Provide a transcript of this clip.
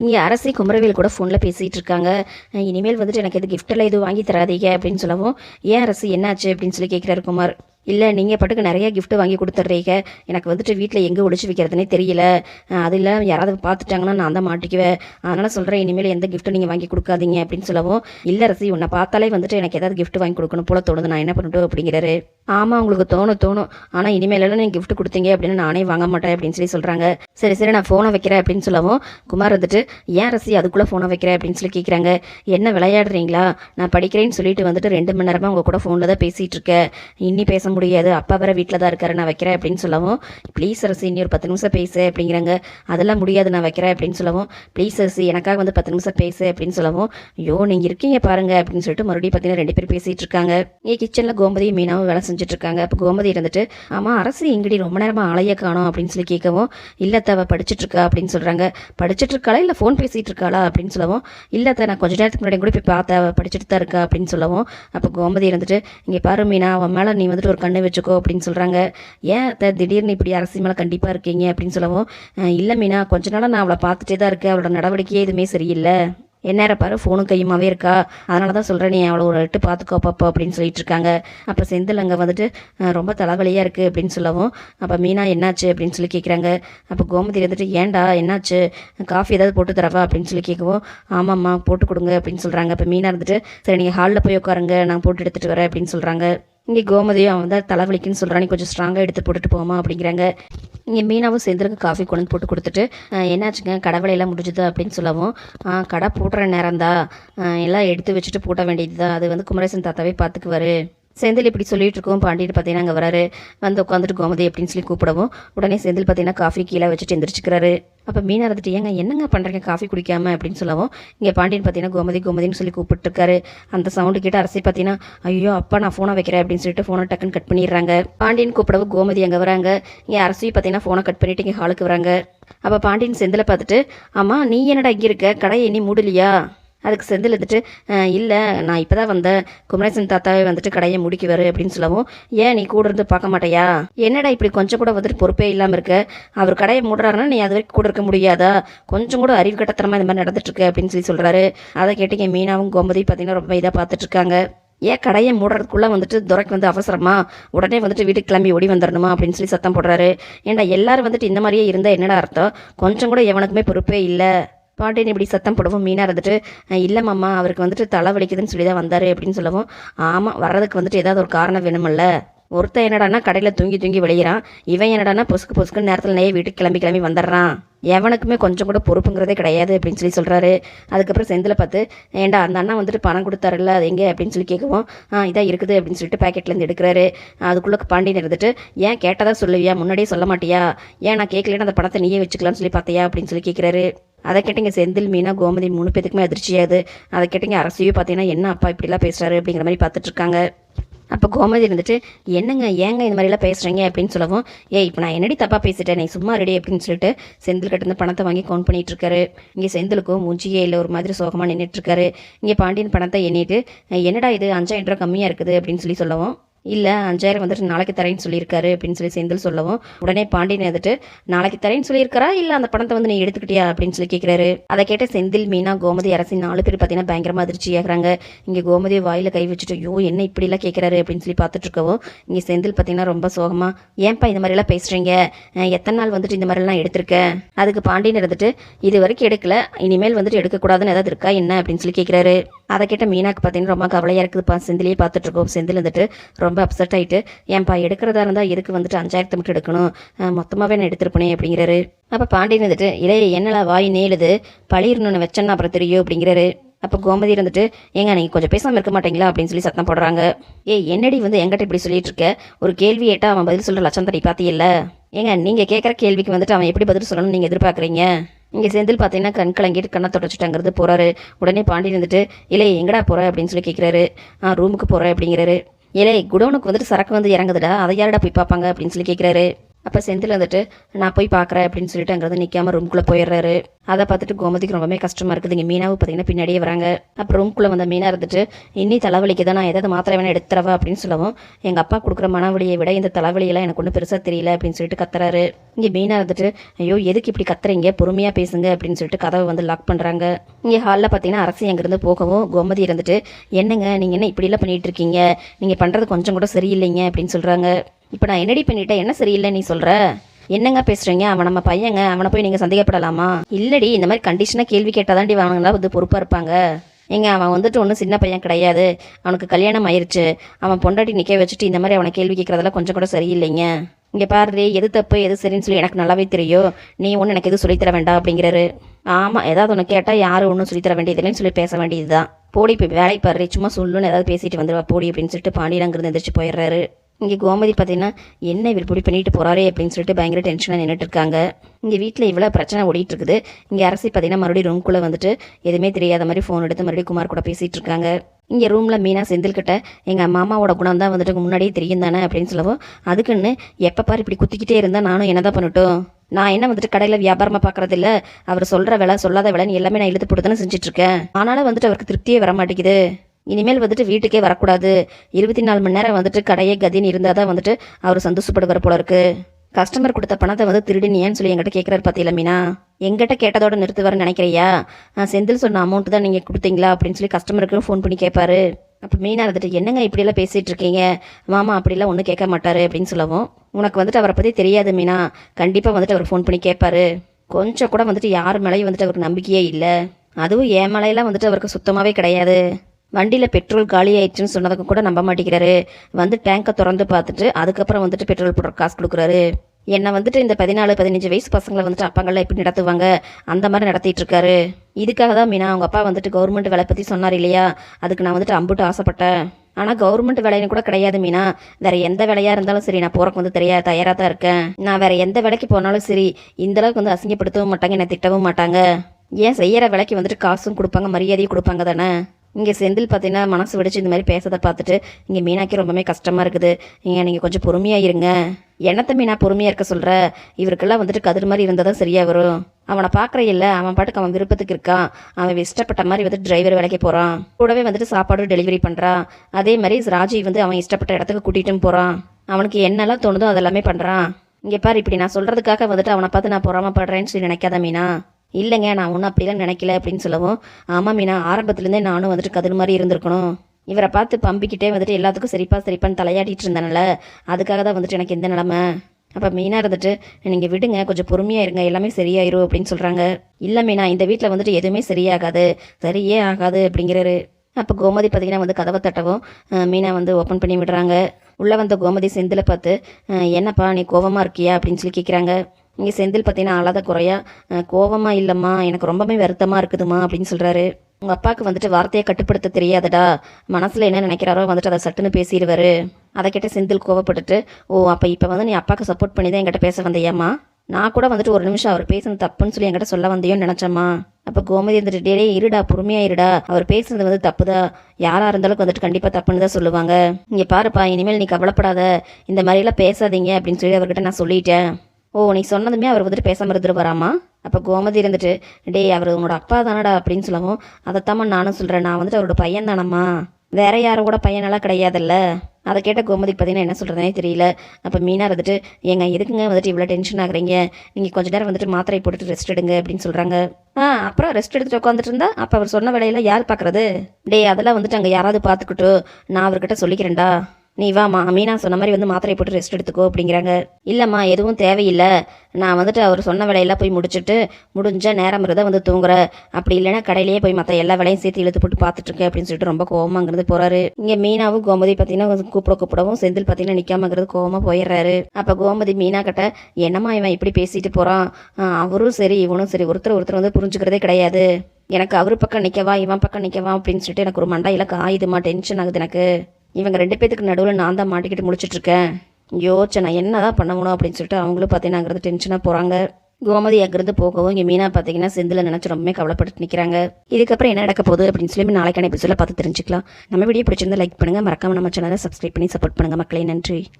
இங்கே அரசி குமரவேல் கூட ஃபோனில் பேசிகிட்டு இருக்காங்க. இனிமேல் வந்துட்டு எனக்கு எது கிஃப்டெல்லாம் எதுவும் வாங்கி தராதீங்க அப்படின்னு சொல்லவும் ஏன் அரசு என்னாச்சு? அப்படின்னு சொல்லி கேட்குறாரு குமார். இல்லை நீங்கள் பாட்டுக்கு நிறைய கிஃப்ட்டு வாங்கி கொடுத்துட்றீங்க. எனக்கு வந்துட்டு வீட்டில் எங்கே ஒழிச்சு வைக்கிறதுனே தெரியல. அது இல்லை யாராவது பார்த்துட்டாங்கன்னா நான் தான் மாட்டிக்குவேன். அதனால் சொல்கிறேன் இனிமேல் எந்த கிஃப்ட்டும் நீங்கள் வாங்கி கொடுக்காதீங்க அப்படின்னு சொல்லவும் இல்லை ரசி உன்னை பார்த்தாலே வந்துட்டு எனக்கு ஏதாவது கிஃப்ட் வாங்கி கொடுக்கணும் போல தோணுது. நான் என்ன பண்ணட்டும்? அப்படிங்கிறாரு. ஆமாம் உங்களுக்கு தோணும் தோணும். ஆனால் இனிமேலாம் நீங்கள் கிஃப்ட் கொடுத்தீங்க அப்படின்னு நானே வாங்க மாட்டேன் அப்படின்னு சொல்லி சொல்கிறாங்க சரி சரி நான் ஃபோனை வைக்கிறேன் அப்படின்னு சொல்லவும் குமார் வந்துட்டு ஏன் ரசி அதுக்குள்ளே ஃபோனை வைக்கிறேன் அப்படின்னு சொல்லி கேட்குறாங்க என்ன விளையாடுறீங்களா? நான் படிக்கிறேன்னு சொல்லிட்டு வந்துட்டு ரெண்டு மணி நேரமாக உங்கள் கூட ஃபோனில் தான் பேசிகிட்டு இருக்கேன். இன்னி பேச முடியாது அப்பா வேற வீட்டில் தான் இருக்காரு. நான் வைக்கிறேன் அப்படின்னு சொல்லவும் ப்ளீஸ் அரசு இனி ஒரு பத்து நிமிஷம் பேசு அப்படிங்கிறாங்க. அதெல்லாம் முடியாது. நான் வைக்கிறேன் அப்படின்னு சொல்லவும் ப்ளீஸ் அரசு எனக்காக வந்து பத்து நிமிஷம் பேசு அப்படின்னு சொல்லவும் ஐயோ நீங்கள் இருக்கீங்க பாருங்க அப்படின்னு சொல்லிட்டு மறுபடியும் பார்த்தீங்கன்னா ரெண்டு பேர் பேசிகிட்டு இருக்காங்க. நீ கிச்சனில் கோமதியும் மீனாவும் வேலை செஞ்சுட்டு இருக்காங்க. அப்போ கோமதி இருந்துட்டு ஆமாம் அரசு எங்கடி ரொம்ப நேரமாக ஆலையை காணோம் அப்படின்னு சொல்லி கேட்கவும் இல்லை தவ படிச்சுட்டு இருக்கா அப்படின்னு சொல்கிறாங்க படிச்சுட்டு இருக்காளா? இல்லை ஃபோன் பேசிகிட்டு இருக்காளா? அப்படின்னு சொல்லவும் இல்லை தான் நான் கொஞ்ச நேரத்துக்கு முன்னாடி கூட போய் பார்த்த படிச்சுட்டு தான் இருக்கா அப்படின்னு சொல்லவும் அப்போ கோமதி இருந்துட்டு இங்கே பாரு மீனா அவன் மேலே நீ வந்துட்டு ஒரு கண்ணு வச்சுக்கோ அப்படின்னு சொல்கிறாங்க ஏன் திடீர்னு இப்படி அரசு மேலே கண்டிப்பாக இருக்கீங்க அப்படின்னு சொல்லவும் இல்லை மீனா கொஞ்ச நாளாக நான் அவளை பார்த்துட்டே தான் இருக்கேன். அவளோட நடவடிக்கையே எதுவுமே சரியில்லை. எந்நேரம் பாரு ஃபோனும் கையுமாவே இருக்கா? அதனால தான் சொல்கிறேன் நீ அவளை ஒரு எட்டு பார்த்துக்கோ பாப்பா அப்படின்னு சொல்லிட்டு இருக்காங்க. அப்போ செந்தில் அங்கே வந்துட்டு ரொம்ப தலைவலியாக இருக்குது அப்படின்னு சொல்லவும் அப்போ மீனா என்னாச்சு? அப்படின்னு சொல்லி கேட்குறாங்க அப்போ கோமதி வந்துட்டு ஏன்டா என்னாச்சு? காஃபி ஏதாவது போட்டு தரவா? அப்படின்னு சொல்லி கேட்கவும் ஆமாம்மா போட்டு கொடுங்க அப்படின்னு சொல்கிறாங்க அப்போ மீனா இருந்துட்டு சரி நீங்கள் ஹாலில் போய் உட்காருங்க நான் போட்டு எடுத்துகிட்டு வரேன் அப்படின்னு சொல்கிறாங்க இங்கே கோமதியும் அவன் தான் தலைவலிக்குன்னு சொல்கிறான் நீ கொஞ்சம் ஸ்ட்ராங்காக எடுத்து போட்டுட்டு போமா அப்படிங்கிறாங்க. இங்கே மீனாவும் சேர்ந்துருக்கு காஃபி கொண்டு வந்து போட்டு கொடுத்துட்டு என்னாச்சுங்க? கடவுளையெல்லாம் முடிஞ்சுது அப்படின்னு சொல்லவும் கடை கடை நேரம் தான் எல்லாம் எடுத்து வச்சுட்டு பூட்ட வேண்டியது தான் அது வந்து குமரேசன் தாத்தாவே பார்த்துக்குவாரு செந்தில் இப்படி சொல்லிட்டு இருக்கோம் பாண்டியன் பார்த்தீங்கன்னா அங்கே வராரு. வந்து உட்காந்துட்டு கோமதி அப்படின்னு சொல்லி கூப்பிடவும். உடனே செந்தில் பார்த்தீங்கன்னா காஃபி கீழே வச்சுட்டு எந்திரிச்சிக்கிறாரு. அப்போ மீனா இருந்துட்டு ஏங்க என்னங்க பண்ணுறீங்க காஃபி குடிக்காம? அப்படின்னு சொல்லவும் இங்கே பாண்டியன் பார்த்தீங்கன்னா கோமதி கோமதின்னு சொல்லி கூப்பிட்டுருக்காரு. அந்த சவுண்டு கேட்டு அரசி பார்த்தீங்கன்னா ஐயோ அப்பா நான் ஃபோனை வைக்கிறேன் அப்படின்னு சொல்லிட்டு ஃபோனை டக்குன்னு கட் பண்ணிடுறாங்க. பாண்டியன் கூப்பிடவும் கோமதி அங்கே வராங்க. இங்கே அரசி பார்த்தீங்கன்னா ஃபோனை கட் பண்ணிட்டு இங்கே ஹாலுக்கு வராங்க. அப்போ பாண்டியன் செந்தில் பார்த்துட்டு ஆமாம் நீ என்னடா இங்கே இருக்க? கடையை இனி மூடலையா? அதுக்கு செந்தில் வந்துட்டு இல்லை நான் இப்போ தான் வந்தேன் குமரேசன் தாத்தாவே வந்துட்டு கடையை முடிக்குவாரு அப்படின்னு சொல்லவும் ஏன் நீ கூட இருந்து பார்க்க மாட்டேயா? என்னடா இப்படி கொஞ்சம் கூட வந்துட்டு பொறுப்பே இல்லாமல் இருக்க? அவர் கடையை மூடுறாருன்னா நீ அது வரைக்கும் கூட இருக்க முடியாதா? கொஞ்சம் கூட அறிவு கட்டத்தனமாக இந்த மாதிரி நடந்துட்டுருக்கு அப்படின்னு சொல்லி சொல்கிறாரு அதை கேட்டீங்க மீனாவும் கோமதி பார்த்தீங்கன்னா ரொம்ப இதாக பார்த்துட்டு இருக்காங்க. ஏன் கடையை மூடுறதுக்குள்ளே வந்துட்டு துரைக்கு வந்து அவசரமா? உடனே வந்துட்டு வீட்டுக்கு கிளம்பி ஓடி வந்துடணுமா? அப்படின்னு சொல்லி சத்தம் போடுறாரு. ஏன்டா எல்லாரும் வந்துட்டு இந்த மாதிரியே இருந்தால் என்னடா அர்த்தம்? கொஞ்சம் கூட எவனுக்குமே பொறுப்பே இல்லை. பாண்டியன் இப்படி சத்தம் போடவும் மீனா இருந்துட்டு இல்லை மாமா அவருக்கு வந்துட்டு தலை வலிக்குதுன்னு சொல்லி தான் வந்தார் அப்படின்னு சொல்லவும் ஆமாம் வர்றதுக்கு வந்துட்டு ஏதாவது ஒரு காரணம் வேணுமில்ல. ஒருத்தன் என்னடான்னா கடையில் தூங்கி தூங்கி விளையிறான். இவன் என்னடான்னா பொசுக்கு பொசுக்கு நேரத்தில் நெய்ய வீட்டுக்கு கிளம்பி கிளம்பி வந்துடுறான். எவனுக்குமே கொஞ்சம் கூட பொறுப்புங்கிறதே கிடையாது அப்படின்னு சொல்லி சொல்கிறாரு அதுக்கப்புறம் செந்தில் பார்த்து ஏண்டா அந்த அண்ணா வந்துட்டு பணம் கொடுத்தாருல்ல அது எங்கே? அப்படின்னு சொல்லி கேட்கவும் இதான் இருக்குது அப்படின்னு சொல்லிட்டு பாக்கெட்லேருந்து எடுக்கிறாரு. அதுக்குள்ளே பாண்டியன் இருந்துட்டு ஏன் கேட்டதா சொல்லுவியா? முன்னாடியே சொல்ல மாட்டியா? ஏன் நான் கேட்கலன்னு அந்த பணத்தை நீயே வச்சுக்கலாம்னு சொல்லி பார்த்தியா? அப்படின்னு சொல்லி கேட்குறாரு. அதை கேட்டீங்க செந்தில் மீனா கோமதி மூணு பேத்துக்குமே அதிர்ச்சியாது அதை கேட்டீங்க அரசியும் பார்த்தீங்கன்னா என்ன அப்பா இப்படிலாம் பேசுறாரு? அப்படிங்கிற மாதிரி பார்த்துட்டு இருக்காங்க. அப்போ கோமதி இருந்துட்டு என்னங்க ஏங்க இந்த மாதிரிலாம் பேசுகிறீங்க அப்படின்னு சொல்லவும் ஏய் இப்போ நான் என்னடி தப்பாக பேசிட்டேன்? நீ சும்மா ரெடி அப்படின்னு சொல்லிட்டு செந்தில் கிட்டேருந்து பணத்தை வாங்கி கவுண்ட் பண்ணிட்டு இருக்காரு. இங்கே செந்திலுக்கும் மூஞ்சியே இல்லை ஒரு மாதிரி சோகமாக நின்றுட்டு இருக்காரு. இங்கே பாண்டியன் பணத்தை எண்ணிட்டு என்னடா இது? அஞ்சாயிரம் ரூபா கம்மியாக இருக்குது அப்படின்னு சொல்லி சொல்லவும் இல்லை அஞ்சாயிரம் வந்துட்டு நாளைக்கு தரேன்னு சொல்லியிருக்காரு அப்படின்னு சொல்லி செந்தில் சொல்லவும் உடனே பாண்டியன் வந்துட்டு நாளைக்கு தரேன்னு சொல்லியிருக்காரா? இல்லை அந்த பணத்தை வந்து நீ எடுத்துக்கிட்டியா? அப்படின்னு சொல்லி கேட்குறாரு அதை கேட்ட செந்தில் மீனா கோமதி அரசி நாலு பேர் பார்த்தீங்கன்னா பயங்கரமாக அதிர்ச்சி ஆகிறாங்க. இங்கே கோமதி வாயில் கை வச்சுட்டு ஐயோ என்ன இப்படிலாம் கேட்குறாரு அப்படின்னு சொல்லி பார்த்துட்டு இருக்கவும் இங்கே செந்தில் பார்த்தீங்கன்னா ரொம்ப சோகமா ஏன்பா இந்த மாதிரிலாம் பேசுகிறீங்க எத்தனை நாள் வந்துட்டு இந்த மாதிரிலாம் எடுத்திருக்கேன் அதுக்கு பாண்டியன் இருந்துட்டு இது வரைக்கும் எடுக்கல. இனிமேல் வந்துட்டு எடுக்கக்கூடாதுன்னு ஏதாவது இருக்கா? என்ன? அப்படின்னு சொல்லி கேட்குறாரு அதை கேட்ட மீனாக்கு பார்த்தீங்கன்னா ரொம்ப கவலையாக இருக்குதுப்பா செந்திலே பார்த்துட்ருக்கோம் செந்தில் வந்துட்டு ரொம்ப அப்செட் ஆகிட்டு ஏன்பா எடுக்கிறதா இருந்தால் எதுக்கு வந்துட்டு அஞ்சாயிரத்து மட்டும் எடுக்கணும்? மொத்தமாகவே நான் எடுத்திருப்பேனே அப்படிங்கிறாரு. அப்போ பாண்டியன் வந்துட்டு இளைய என்னடா வாய் நேழுது பழிரணுன்னு வச்சேன்னா அப்புறம் தெரியும் அப்படிங்கிறாரு. அப்போ கோமதி இருந்துட்டு ஏங்க நீங்கள் கொஞ்சம் பேசாமல் இருக்க மாட்டீங்களா? அப்படின்னு சொல்லி சத்தம் போடுறாங்க. ஏ என்னடி வந்து என்கிட்ட இப்படி சொல்லிட்டு இருக்க? ஒரு கேள்வி கேட்டால் அவன் பதில் சொல்கிற லட்சம் தடி பார்த்தியில்ல ஏங்க நீங்கள் கேட்குற கேள்விக்கு வந்துட்டு அவன் எப்படி பதில் சொல்லணும்னு நீங்கள் எதிர்பார்க்குறீங்க? இங்கே செந்தில் பார்த்தீங்கன்னா கண் கலங்கிட்டு கண்ணை தொடச்சிட்டாங்கிறது போகிறாரு உடனே பாண்டி வந்துட்டு இல்லை எங்கடா போகிற அப்படின்னு சொல்லி கேட்குறாரு ரூமுக்கு போகிறேன் அப்படிங்கிறாரு. ஏலே குடோனுக்கு வந்துட்டு சரக்கு வந்து இறங்குதுடா. அதை யாரடா போய் பார்ப்பாங்க? அப்படின்னு சொல்லி கேட்குறாரு அப்போ செந்தில் வந்துட்டு நான் போய் பார்க்குறேன் அப்படின்னு சொல்லிட்டு அங்கேருந்து நிற்காம ரூம்குள்ளே போயிடுறாரு. அதை பார்த்துட்டு கோமதிக்கு ரொம்பவே கஷ்டமாக இருக்குது. இங்கே மீனாவும் பார்த்தீங்கன்னா பின்னாடியே வராங்க. அப்புறம் ரூம்குள்ளே வந்த மீனா இருந்துட்டு இன்னி தலைவலிக்கு தான் நான் ஏதாவது மாத்திரை வேணா எடுத்துறவா அப்படின்னு சொல்லவும் எங்கள் அப்பா கொடுக்குற மனவலியை விட இந்த தலைவலியெல்லாம் எனக்கு ஒன்றும் பெருசாக தெரியல அப்படின்னு சொல்லிட்டு கத்துறாரு. இங்கே மீனா இருந்துட்டு ஐயோ எதுக்கு இப்படி கத்துறீங்க? பொறுமையாக பேசுங்க அப்படின்னு சொல்லிட்டு கதவை வந்து லாக் பண்ணுறாங்க இங்கே ஹாலில் பார்த்தீங்கன்னா அரசு அங்கேருந்து போகவும் கோமதி இருந்துட்டு என்னங்க நீங்கள் என்ன இப்படிலாம் பண்ணிகிட்டு இருக்கீங்க? நீங்கள் பண்ணுறது கொஞ்சம் கூட சரியில்லைங்க அப்படின்னு சொல்கிறாங்க இப்போ நான் என்னடி பண்ணிட்டேன் என்ன சரியில்லை நீ சொல்கிற என்னங்க பேசுகிறீங்க அவன் நம்ம பையங்க. அவனை போய் நீங்கள் சந்தேகப்படலாமா? இல்லடி இந்த மாதிரி கண்டிஷனாக கேள்வி கேட்டாதாண்டி அவனுங்களா வந்து பொறுப்பாக இருப்பாங்க. ஏங்க அவன் வந்துட்டு ஒன்றும் சின்ன பையன் கிடையாது. அவனுக்கு கல்யாணம் ஆயிடுச்சு அவன் பொண்டாட்டி நிற்க வச்சுட்டு இந்த மாதிரி அவனை கேள்வி கேட்குறதெல்லாம் கொஞ்சம் கூட சரியில்லைங்க. இங்கே பாரு எது தப்பு எது சரின்னு சொல்லி எனக்கு நல்லாவே தெரியும். நீ ஒன்று எனக்கு எதுவும் சொல்லித்தர வேண்டாம் அப்படிங்கிறாரு. ஆமாம் ஏதாவது ஒன்று கேட்டால் யாரும் ஒன்றும் சொல்லித்தர வேண்டியதில்லைன்னு சொல்லி பேச வேண்டியது தான் போடி இப்போ வேலைக்கு பாரு சும்மா சொல்லுன்னு ஏதாவது பேசிட்டு வந்துடுவா போடி அப்படின்னு சொல்லிட்டு பாண்டியன் அங்கிருந்து எந்திரிச்சு போயிடுறாரு. இங்கே கோமதி பார்த்தீங்கன்னா என்ன இவர் இப்படி பண்ணிட்டு போறாரே? அப்படின்னு சொல்லிட்டு பயங்கர டென்ஷனாக நின்றுட்டு இருக்காங்க. இங்கே வீட்டில் இவ்வளோ பிரச்சனை ஓடிட்டு இருக்குது. இங்கே அரசி பார்த்தீங்கன்னா மறுபடியும் ரூம்குள்ளே வந்துட்டு எதுவுமே தெரியாத மாதிரி ஃபோன் எடுத்து மறுபடியும் குமார் கூட பேசிட்டு இருக்காங்க. இங்கே ரூமில் மீனா செந்தில்கிட்ட எங்கள் மாமாவோட குணம் தான் வந்துட்டு முன்னாடியே தெரியும் தானே? அப்படின்னு சொல்லவும் அதுக்குன்னு எப்போ பாரு இப்படி குத்திக்கிட்டே இருந்தால் நானும் என்னதான் பண்ணட்டும்? நான் என்ன வந்துட்டு கடையில் வியாபாரமாக பார்க்கறது இல்லை? அவர் சொல்கிற விலை சொல்லாத விலைன்னு எல்லாமே நான் இழுத்து போட்டு தானே செஞ்சுட்ருக்கேன் ஆனாலும் வந்துட்டு அவருக்கு திருப்தியே வர மாட்டேங்குது இனிமேல் வந்துட்டு வீட்டுக்கே வரக்கூடாது. இருபத்தி நாலு மணி நேரம் வந்துட்டு கடையே கதின்னு இருந்தால் தான் வந்துட்டு அவர் சந்தோஷப்படுவார் போல இருக்கு. கஸ்டமர் கொடுத்த பணத்தை வந்து திருடினியான்னு சொல்லி எங்கிட்ட கேட்குறாரு பார்த்தீங்களா மீனா? எங்கிட்ட கேட்டதோட நிறுத்துவார்னு நினைக்கிறியா? செந்தில் சொன்ன அமௌண்ட் தான் நீங்கள் கொடுத்தீங்களா அப்படின்னு சொல்லி கஸ்டமருக்கு ஃபோன் பண்ணி கேட்பாரு அப்போ மீனா இருந்துட்டு என்னங்க இப்படியெல்லாம் பேசிகிட்டு இருக்கீங்க? மாமா அப்படிலாம் ஒன்றும் கேட்க மாட்டாரு அப்படின்னு சொல்லவும் உனக்கு வந்துட்டு அவரை பற்றி தெரியாது மீனா. கண்டிப்பாக வந்துட்டு அவர் ஃபோன் பண்ணி கேட்பாரு கொஞ்சம் கூட வந்துட்டு யார் மேலேயும் வந்துட்டு அவருக்கு நம்பிக்கையே இல்லை. அதுவும் என் மேலையெல்லாம் வந்துட்டு அவருக்கு சுத்தமாகவே கிடையாது. வண்டியில் பெட்ரோல் காலி ஆயிடுச்சுன்னு சொன்னதுக்கு கூட நம்ப மாட்டேங்கிறாரு. வந்து டேங்கை திறந்து பார்த்துட்டு அதுக்கப்புறம் வந்துட்டு பெட்ரோல் போடுற காசு கொடுக்குறாரு. என்னை வந்துட்டு இந்த பதினாலு பதினஞ்சு வயசு பசங்களை வந்துட்டு அப்பாங்களை எப்படி நடத்துவாங்க? அந்த மாதிரி நடத்திட்டு இருக்காரு. இதுக்காக தான் மீனா அவங்க அப்பா வந்துட்டு கவர்மெண்ட் வேலை பற்றி சொன்னார் இல்லையா? அதுக்கு நான் வந்துட்டு அம்புட்டு ஆசைப்பட்டேன். ஆனால் கவர்மெண்ட் வேலைன்னு கூட கிடையாது மீனா. வேற எந்த வேலையாக இருந்தாலும் சரி நான் போறக்கு வந்து தெரியாது தயாராக தான் இருக்கேன். நான் வேற எந்த வேலைக்கு போனாலும் சரி இந்த அளவுக்கு வந்து அசிங்கப்படுத்தவும் மாட்டாங்க என்னை திட்டவும் மாட்டாங்க. ஏன் செய்யற வேலைக்கு வந்துட்டு காசும் கொடுப்பாங்க மரியாதையும் கொடுப்பாங்க தானே? இங்கே செந்தில் பார்த்தீங்கன்னா மனசு வெடிச்சு இந்த மாதிரி பேசுறதை பார்த்துட்டு இங்கே மீனாக்கி ரொம்பவே கஷ்டமாக இருக்குது. இங்கே நீங்கள் கொஞ்சம் பொறுமையாக இருங்க. என்னத்த மீனா பொறுமையாக இருக்க சொல்கிற இவருக்கெல்லாம் வந்துட்டு கதிர் மாதிரி இருந்தால் தான் சரியாக வரும். அவனை பார்க்குற இல்லை அவன் பாட்டுக்கு அவன் விருப்பத்துக்கு இருக்கான். அவன் இஷ்டப்பட்ட மாதிரி வந்துட்டு டிரைவர் வேலைக்கு போகிறான் கூடவே வந்துட்டு சாப்பாடு டெலிவரி பண்ணுறான் அதே மாதிரி ராஜி வந்து அவன் இஷ்டப்பட்ட இடத்துக்கு கூட்டிகிட்டும் போகிறான் அவனுக்கு என்னெல்லாம் தோணுதோ அதெல்லாமே பண்ணுறான் இங்கே பாரு இப்படி நான் சொல்கிறதுக்காக வந்துட்டு அவனை பார்த்து நான் பொறாமப்படுறேன்னு சொல்லி நினைக்காத மீனா. இல்லைங்க நான் ஒன்றும் அப்படிலாம் நினைக்கல அப்படின்னு சொல்லவும் ஆமாம் மீனா ஆரம்பத்துலேருந்தே நானும் வந்துட்டு கதிர் மாதிரி இருந்திருக்கணும். இவரை பார்த்து பம்பிக்கிட்டே வந்துட்டு எல்லாத்துக்கும் சரிப்பா சரிப்பான்னு தலையாடிட்டு இருந்தனால அதுக்காக தான் வந்துட்டு எனக்கு எந்த நிலமை. அப்போ மீனா இருந்துட்டு நீங்கள் விடுங்க கொஞ்சம் பொறுமையாக இருங்க எல்லாமே சரியாயிரும் அப்படின்னு சொல்கிறாங்க இல்லை மீனா இந்த வீட்டில் வந்துட்டு எதுவுமே சரியாகாது சரியே ஆகாது அப்படிங்கிறாரு. அப்போ கோமதி பார்த்தீங்கன்னா வந்து கதவை தட்டவும் மீனா வந்து ஓப்பன் பண்ணி விடுறாங்க. உள்ளே வந்த கோமதி செந்தில் பார்த்து என்னப்பா நீ கோவமாக இருக்கியா அப்படின்னு சொல்லி கேட்குறாங்க இங்கே செந்தில் பார்த்தீங்கன்னா அழாத குறையா கோவமாக இல்லைம்மா எனக்கு ரொம்பவே வருத்தமாக இருக்குதுமா அப்படின்னு சொல்கிறாரு உங்கள் அப்பாவுக்கு வந்துட்டு வார்த்தையை கட்டுப்படுத்த தெரியாதுடா. மனசில் என்ன நினைக்கிறாரோ வந்துட்டு அதை சட்டுன்னு பேசிடுவாரு. அதை கேட்ட செந்தில் கோவப்பட்டுட்டு ஓ அப்போ இப்போ வந்து நீ அப்பாவுக்கு சப்போர்ட் பண்ணி தான் என்கிட்ட பேச வந்தியாம்மா? நான் கூட வந்துட்டு ஒரு நிமிஷம் அவர் பேசுனது தப்புன்னு சொல்லி என்கிட்ட சொல்ல வந்தியோன்னு நினச்சம்மா. அப்போ கோமதி இருந்துட்டு டே இருடா பொறுமையாக இருடா அவர் பேசுனது வந்து தப்புதா? யாராக இருந்தாலும் வந்துட்டு கண்டிப்பாக தப்புன்னு தான் சொல்லுவாங்க. இங்கே பாருப்பா இனிமேல் நீ கவலைப்படாத. இந்த மாதிரிலாம் பேசாதீங்க அப்படின்னு சொல்லி அவர்கிட்ட நான் சொல்லிட்டேன். ஓ நீ சொன்னதுமே அவர் வந்துட்டு பேசாமல் இருந்துருவாராமா அப்போ கோமதி இருந்துட்டு டேய் அவர் உன்னோட அப்பா தானடா அப்படின்னு சொல்லவும் அதைத்தாம்மா நானும் சொல்கிறேன் நான் வந்துட்டு அவரோட பையன் தானம்மா. வேற யாரும் கூட பையனெல்லாம் கிடையாதுல்ல. அதை கேட்ட கோமதிக்கு பார்த்தீங்கன்னா என்ன சொல்கிறதுனே தெரியல. அப்போ மீனாக இருந்துட்டு ஏங்க எதுக்குங்க வந்துட்டு இவ்வளோ டென்ஷன் ஆகுறீங்க? நீங்கள் கொஞ்ச நேரம் வந்துட்டு மாத்திரை போட்டுட்டு ரெஸ்ட் எடுங்க அப்படின்னு சொல்கிறாங்க ஆ அப்புறம் ரெஸ்ட் எடுத்துட்டு உட்காந்துட்டு இருந்தா அப்போ அவர் சொன்ன வேலையில யார் பார்க்குறது டேய் அதெல்லாம் வந்துட்டு அங்கே யாராவது பார்த்துக்கிட்டு நான் அவர்கிட்ட சொல்லிக்கிறேன்டா. நீ வாம்மா மீனா சொன்ன மாதிரி வந்து மாத்திரை போட்டு ரெஸ்ட் எடுத்துக்கோ அப்படிங்கிறாங்க. இல்லைம்மா எதுவும் தேவையில்லை. நான் வந்துட்டு அவர் சொன்ன வேலையெல்லாம் போய் முடிச்சுட்டு முடிஞ்ச நேரம் இருந்தால் வந்து தூங்குற. அப்படி இல்லைன்னா கடையிலேயே போய் மற்ற எல்லா வேலையும் சேர்த்து இழுத்து போட்டு பார்த்துட்டு இருக்கேன் அப்படின்னு சொல்லிட்டு ரொம்ப கோவமாங்கிறது போறாரு. இங்கே மீனாவும் கோமதி பார்த்தீங்கன்னா கூப்பிட கூப்பிடவும் செந்தில் பார்த்தீங்கன்னா நிற்காமங்கிறது கோவமாக போயிடுறாரு. அப்போ கோமதி மீனா கிட்ட என்னம்மா இவன் இப்படி பேசிட்டு போகிறான் அவரும் சரி இவனும் சரி. ஒருத்தர் ஒருத்தர் வந்து புரிஞ்சுக்கிறதே கிடையாது. எனக்கு அவர் பக்கம் நிற்கவா இவன் பக்கம் நிற்கவா அப்படின்னு சொல்லிட்டு எனக்கு ஒரு மண்டையில் காயுதுமா டென்ஷன் ஆகுது எனக்கு. இவங்க ரெண்டு பேத்துக்கு நடுவில் நான் தான் மாட்டிக்கிட்டு முடிச்சிட்ருக்கேன் யோசனை என்ன தான் பண்ணணும் அப்படின்னு சொல்லிட்டு அவங்களும் பார்த்தீங்கன்னா டென்ஷனாக போகிறாங்க கோமதி அங்கிருந்து போகவும் இங்கே மீனா பார்த்தீங்கன்னா செந்தில் நினச்சி ரொம்பவே கவலைப்பட்டு நிற்கிறாங்க இதுக்கப்புறம் என்ன நடக்க போகுது அப்படின்னு சொல்லி நாளைக்கான எபிசோட பார்த்து தெரிஞ்சுக்கலாம். நம்ம வீடியோ பிடிச்சிருந்தா லைக் பண்ணுங்கள் மறக்காம நம்ம சேனலை சப்ஸ்கிரைப் பண்ணி சப்போர்ட் பண்ணுங்கள் மக்களே. நன்றி.